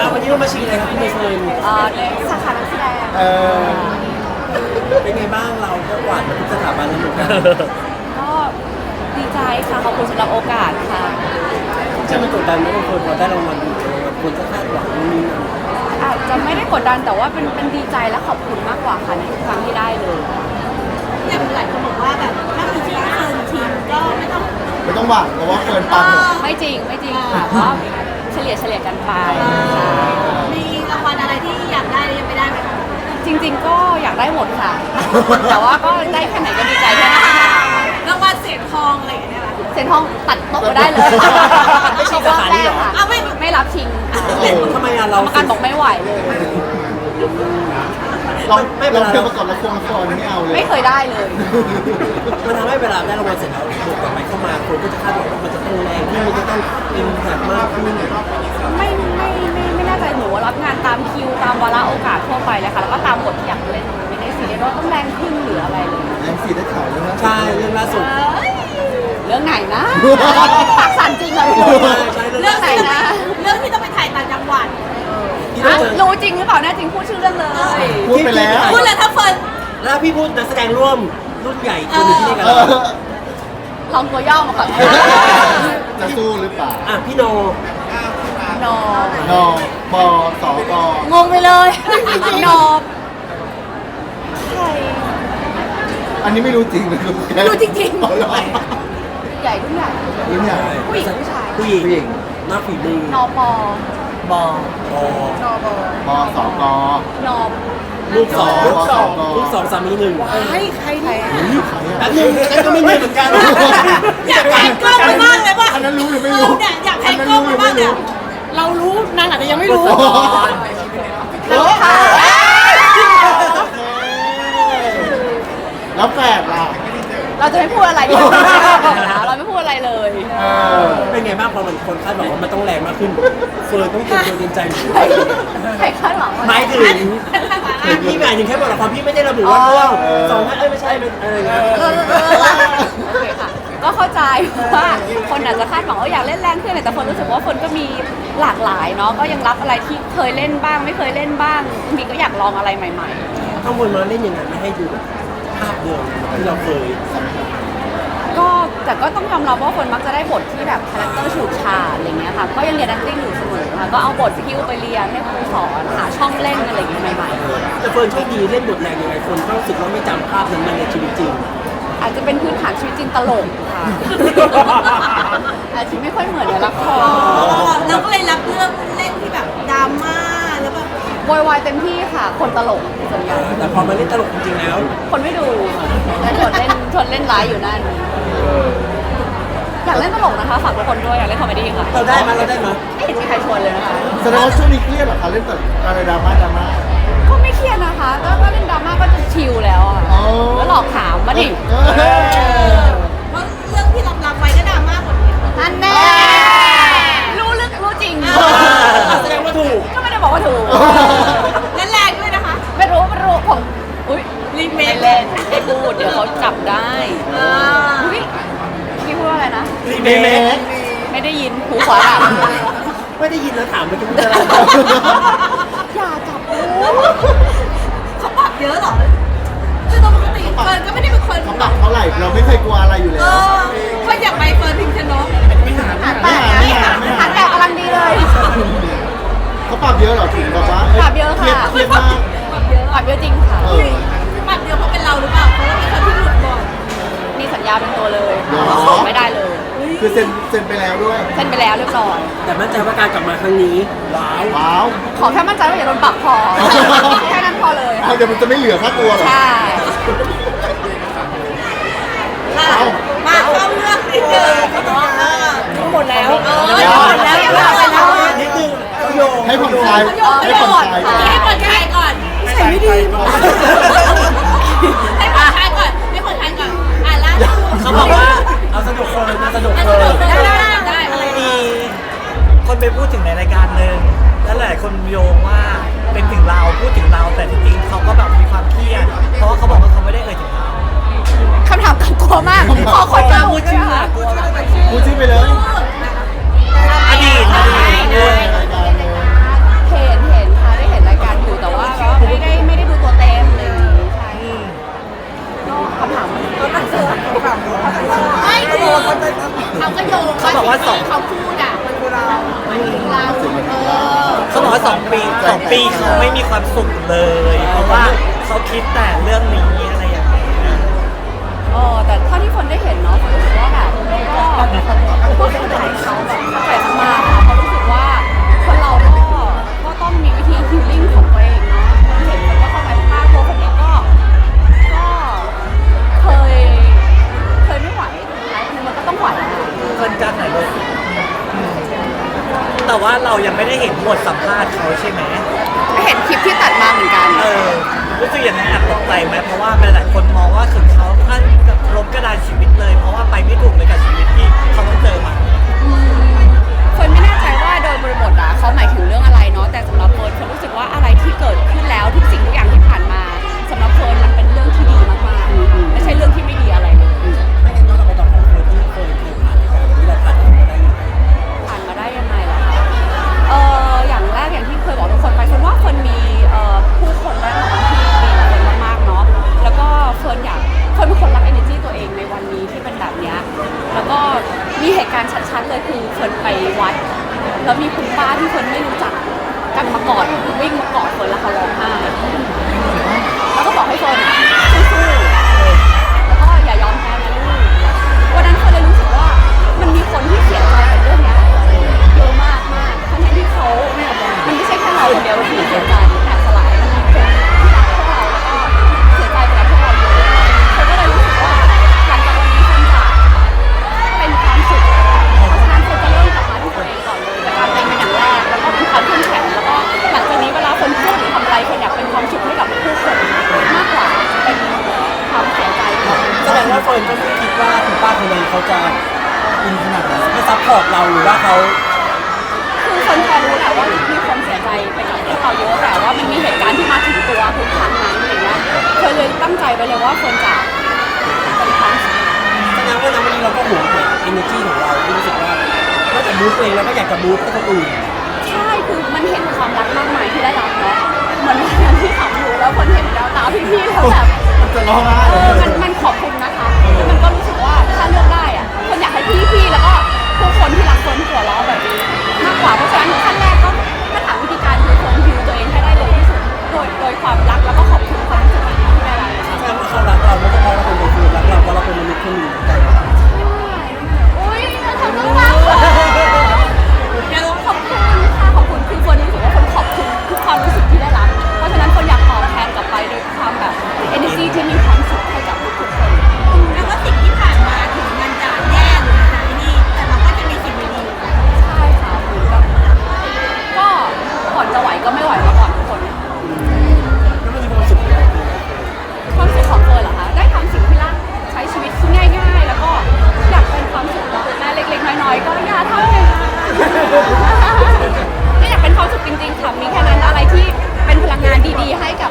อะวันนี้เรามาชิงอะไรครับพี่เมย์เฟิร์นเอ่อในสาขานักแสดงเออเป็นไงบ้างเราก็กวาดมาทุกสถาบันแล้วเหมือนกันก็ดีใจค่ะขอบคุณสำหรับโอกาสค่ะจะมันกดดันไหมบางคนพอได้รางวัลอยู่คนจะคาดหวังนู่นนี่นั่นอาจจะไม่ได้กดดันแต่ว่าเป็นเป็นดีใจและขอบคุณมากกว่าค่ะในทุกครั้งที่ได้เลยอย่างหลายคนบอกว่าแบบถ้ามีทีมเฟิร์นทีมก็ไม่ต้องไม่ต้องหวังเพราะว่าเกินปังไม่จริงไม่จริงค่ะก็ เฉลี่ยเฉลี่ยกันไปค่ะมีรางวัลอะไรที่อยากได้และยังไม่ได้ไหมคะจริง ๆ ก็อยากได้หมดค่ะ แต่ว่าก็ได้แค่ไหนก็ดีใจแค่นั้นค่ะรางวัลเสียงทองอะไรอย่างเงี้ยไหมเซ็นทองตัดโต๊ะได้เลยไม่ใช่สาขานี้เหรอเอาไม่ไม่รับชิงค่ะเออทำไมอะกรเรารมการบอกไม่ไหวเลย เราเราเคยประกอบละครละครไม่เอาเลยไม่เคยได้เลย มันทำให้เวลาได้รางวัลเสร็จแล้วบวกกลับไปเข้ามาคนก็จะคาดหวังว่ามันจะต้องแรงที่มันจะต้อง อินแพคมากขึ้นไม่ไม่ไม่ไม่แน่ใจหนูว่ารับงานตามคิวตามวาระโอกาสทั่วไปเลยค่ะ แล้วก็ตามบทที่อยากเล่นไม่ได้ซีเรียสว่าต้องแรงขึ้นหรืออะไรเลยแอมซีได้ข่าวแล้วนะใช่เรื่องล่าสุดเรื่องไหนนะ ปากสั่นจริงเหรอพี่ใช่ใช่เรื่องไหนนะ เรื่องที่ต้องไปถ่ายต่างจังหวัดที่ต้องอะเจอ รู้จริงหรือเปล่าแน่จริงพูดชื่อเรื่องเลย พูดไปแล้ว พูดเลยถ้าเฟิร์นแล้วพี่พูดนักแสดงร่วมรุ่นใหญ่คนหนึ่งที่นี่กันเออ ลองตัวย่อมาก่อนจะสู้หรือเปล่าอะพี่โนนอนอปอสอกงงไปเลยนอบใครอันนี้ไม่รู้จริงเลยรู้จริงๆอ๋อเหรอใหญ่รุ่นใหญ่รุ่นใหญ่ผู้หญิงผู้ชายผู้หญิงผู้หญิงหน้าฝีมือนอปอบอนอบอปอสอกอนอบ ลูกสองลูกสองลูกสองสามีหนึ่งใครใครเนี่ยใครแป๊อะบนึงฉันก็ไม่เงินเหมือนกันอยากแพนกล้องไปมากเลยป่ะอันนั้นรู้หรือไม่เอรู้อเนี่ยอยากแพนกล้องไปมากเลยเรารู้นางอาจจะยังไม่รู้อ๋อรู้ค่ะแล้วแฝดล่ะเราจะไม่พูดอะไรดีกว่าเราไม่พูดอะไรเลยเออเป็นไงบ้างพอมันคนคาดหวังว่ามันต้องแรงมากขึ้นเฟิร์นต้องเตรียมตัวเตรียมใจหรือใครใครคาดหวังว่าหมายถึง พี่หมายถึงแค่บทละครพี่ไม่ได้ระบุว่าเรื่องสองท่านเอ้ยไม่ใช่เป็นอะไรนะเออเออโอเคค่ะก็เข้าใจว่าคนอาจจะคาดหวังว่าอยากเล่นแรงขึ้นแต่คนรู้สึกว่าคนก็มีหลากหลายเนาะก็ยังรับอะไรที่เคยเล่นบ้าง ไม่เคยเล่นบ้าง มีก็อยากลองอะไรใหม่ ๆ ข้างบนมาเล่นยังไงไม่ให้ดูแบบภาพเดิมที่เราเคยก็แต่ก็ต้องยอมรับว่าคนมักจะได้บทที่แบบคาแรคเตอร์ฉูดฉาดอะไรเงี้ยค่ะ ก็ยังเรียน acting อยู่เสมอ ค่ะ ก็เอาบทพิ้วไปเรียนให้ครูสอนหาช่องเล่นอะไรอย่างเงี้ยใหม่แต่เฟิร์นโชคดีเล่นบทแรงยังไงคนก็รู้สึกว่าไม่จำภาพนั้นมาในชีวิตจริง ๆ อาจจะเป็นพื้นฐานชีวิตจริงตลกค่ะ อาจจะไม่ค่อยเหมือนในละคอ๋อรเราก็เลยรับเรื่องเล่นที่แบบดราม่าแล้วแบบโวยวายเต็มที่ค่ะ คนตลกส่วนใหญ่แต่พอมาเล่นตลกจริงๆแล้ว คนไม่ดูแล้วชวนเล่นชวนเล่นร้ายอยู่นั่น อยากเล่นตลกนะคะฝากทุกคนด้วยอยากเล่นคอมเมดี้ค่ะเราได้มาเราได้มาไม่เห็นมีใครชวนเลยนะคะแสดงว่าช่วงนี้เครียดเหรอคะเล่นแต่อะไรดราม่าดราม่าก็ไม่เครียดนะคะก็ก็เล่นดราม่าก็จะชิลแล้วอะอ๋อแล้วหลอกถามมาดิเออเพราะเรื่องที่รับรับไว้ก็ดราม่าหมดเลยอันแน่รู้ลึกรู้จริงแสดงว่าถูก ก็ไม่ได้บอกว่าถูก และแรงด้วยนะคะไม่รู้ไม่รู้ผมอุ้ยรีเมไม่คเล่นไม่พูดเดี๋ยวเขาจับได้ อ่าอุ้ยพี่พูด ว่าอะไรนะ รีเมเมคคไม่ได้ยินหูขวาดับไม่ได้ยินแล้วถามไปกินอะไรอย่าจับหูเขาปรับเยอะเหรอคือปกติเฟิร์นก็ไม่ได้เป็นคนเขาแบปรับบเท่าไหร่เราไม่เคยกลัวอะไรอยู่เอแล้วอคนอยากไปเฟิร์นพิมพ์ชนกหาแตกนะหาแตกกำลังดีเลย เขาปรับเยอะเหรอถึงแบบว่าปรับเยอะค่ะ เครียดมากปรับเยอะปรับเยอะจริงค่ะ เออปรับเยอะเพราะเป็นเราหรือเปล่าเพราะว่าเป็นคนที่ หลุดบ่อยมีสัญญาเป็นตัวเลยหรอค่ะไม่ได้เลยคือเซ็นเซ็นไปแล้วด้วย เซ็นไปแล้วเรียบร้อย แต่มั่นใจว่าการกลับมาครั้งนี้ว้าวว้าวขอแค่มั่นใจว่าอย่าโดนปรับพอ แค่นั้นพอเลยเอาเดี๋ยวมันจะไม่เหลือค่าตัวเหรอ ใช่อะมาเข้าเรื่องนิดนึงเออหมดแล้ว เออหมด มาก ขอคนเก่าด้วค่ะพูดชื่อไปเลยอดีตเห็นเห็นค่ะได้เห็นรายการดูแต่ว่าก็ไม่ได้ไม่ดูตัวเต็เลยใช่กคำถามก็ตั้งเสือไม่คืเขยเขาบอกว่าสองเขาพูดอะมันคือเรามันคือเราเออเขาบอกว่าสองปีสองปีเขาไม่มีความสุขเลย เพราะว่าเขาคิดแต่เรื่องนี้ ที่คนได้เห็นเนาะคนรู้สึกว่าแบบก็ก็เข้าใจเขาแบบเขาใจมาค่ะเขารู้สึกว่าคนเราก็ก็ต้องมีวิธีฮีลิ่งของตัวเองเนาะคนเห็นคนก็เข้าใจมาตัวคนเองก็ก็เคยเคยไม่ไหวสุดท้ายมันก็ต้องไหวอะ เกินจากไหนเลยอืมแต่ว่าเรายังไม่ได้เห็นบทสัมภาษณ์เขาใช่ไหม เห็นคลิปที่ตัดมาเหมือนกัน เออรู้สึกอย่างนั้นแอบตกใจไหมเพราะว่าหลายๆคนมองว่าคือเขา วัด แล้วมีคุณป้าที่คนไม่รู้จักกันมาก่อนวิ่งมากอดคนแล้วเขาร้องไห้แล้วก็บอกให้คนสู้ๆแล้วก็อย่ายอมแพ้นะลูกวันนั้นเคนเลยรู้สึกว่ามันมีคนที่ เราหรือว่าเขาคือคนพอรู้แหละว่ามีคนเสียใจไปกับที่เขาเยอะแต่ว่ามันมีเหตุการณ์ที่มาถึงตัวทุกครั้งนั้นอย่างเงี้เธอเลยตั้งใจไปเลยว่าคนจะเป็นครั้งสุดท้ายแสดงว่านนี้เราก็หวงแหนเอเนอร์จีของเราที่รู้สึกว่านอกจากบูฟเองเราก็อยากจะบูฟให้คนอื่นใช่คือมันเห็นความรักมากมายที่ได้รับเนาะเหมือนงานที่ขับอยู่แล้วคนเห็นแววตาพี่ๆแล้แบบมันจะร้องไห้ เท่าหนึ่งก็อยากเป็นความสุดจริงๆค่ะมีแค่นั้นอะไรที่เป็นพลังงานดีๆ ให้กับ